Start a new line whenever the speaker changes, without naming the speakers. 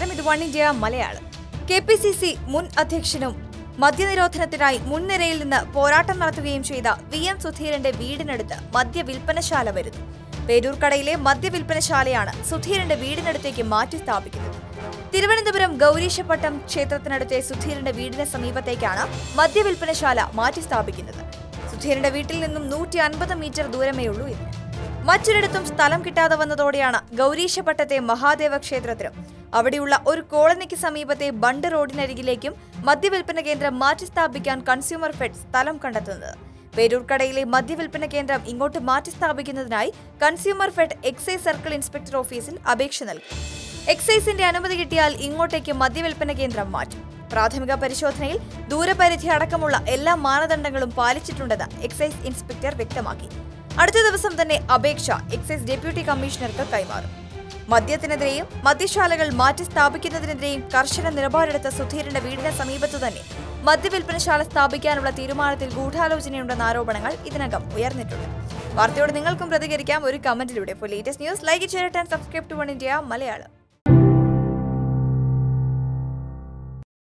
With One India Malayalam. K P C C മുൻ അധ്യക്ഷനും മദ്യനിരോധനത്തിനായി മുൻനിരയിൽ നിന്ന് പോരാട്ടം നടത്തുകയും ചെയ്ത വി എം സുധീരന്റെ വീടിനടുത്ത് മദ്യവിൽപ്പനശാല വരുന്നു. പേരൂർക്കടയിലെ മദ്യവിൽപ്പനശാലയാണ് സുധീരന്റെ വീടിനടുത്തേക്ക് മാറ്റി സ്ഥാപിക്കുന്നത്. തിരുവനന്തപുരം ഗൗരീശപട്ടം ക്ഷേത്രത്തിനടുത്തെ സുധീരന്റെ വീടിന് സമീപത്തേക്കാണ് മദ്യവിൽപ്പനശാല മാറ്റി സ്ഥാപിക്കുന്നത്. സുധീരന്റെ വീട്ടിൽ നിന്നും നൂറ്റി അൻപത് മീറ്റർ ദൂരമേ ഉള്ളൂ ഇതിന് മറ്റൊരിടത്തും സ്ഥലം കിട്ടാതെ വന്നതോടെയാണ് ഗൗരീശപട്ടത്തെ മഹാദേവ ക്ഷേത്രത്തിലും അവിടെയുള്ള ഒരു കോളനിക്ക് സമീപത്തെ ബണ്ട് റോഡിനരികിലേക്കും മദ്യവിൽപ്പന കേന്ദ്രം മാറ്റി സ്ഥാപിക്കാൻ കൺസ്യൂമർ ഫെഡ് സ്ഥലം കണ്ടെത്തുന്നത്. പേരൂർക്കടയിലെ മദ്യവിൽപ്പന കേന്ദ്രം ഇങ്ങോട്ട് മാറ്റി സ്ഥാപിക്കുന്നതിനായി consumer fed excise circle inspector ഓഫീസിൽ അപേക്ഷ നൽകി. എക്സൈസിന്റെ അനുമതി കിട്ടിയാൽ ഇങ്ങോട്ടേക്ക് മദ്യവിൽപ്പന കേന്ദ്രം മാറ്റും. പ്രാഥമിക പരിശോധനയിൽ ദൂരപരിധി അടക്കമുള്ള എല്ലാ മാനദണ്ഡങ്ങളും പാലിച്ചിട്ടുണ്ടെന്ന് എക്സൈസ് ഇൻസ്പെക്ടർ വ്യക്തമാക്കി. അടുത്ത ദിവസം തന്നെ അപേക്ഷ എക്സൈസ് ഡെപ്യൂട്ടി കമ്മീഷണർക്ക് കൈമാറും. മദ്യത്തിനെതിരെയും മദ്യശാലകൾ മാറ്റി സ്ഥാപിക്കുന്നതിനെതിരെയും കർശന നിലപാടെടുത്ത സുധീരന്റെ വീടിന് സമീപത്തു തന്നെ മദ്യവിൽപ്പനശാല സ്ഥാപിക്കാനുള്ള തീരുമാനത്തിൽ ഗൂഢാലോചനയുണ്ടെന്ന ആരോപണങ്ങൾ ഇതിനകം ഉയർന്നിട്ടുണ്ട്. വാർത്തയോട് നിങ്ങൾക്കും പ്രതികരിക്കാം. ഒരു കമന്റിലൂടെ. Latest news like and subscribe to One India Malayalam.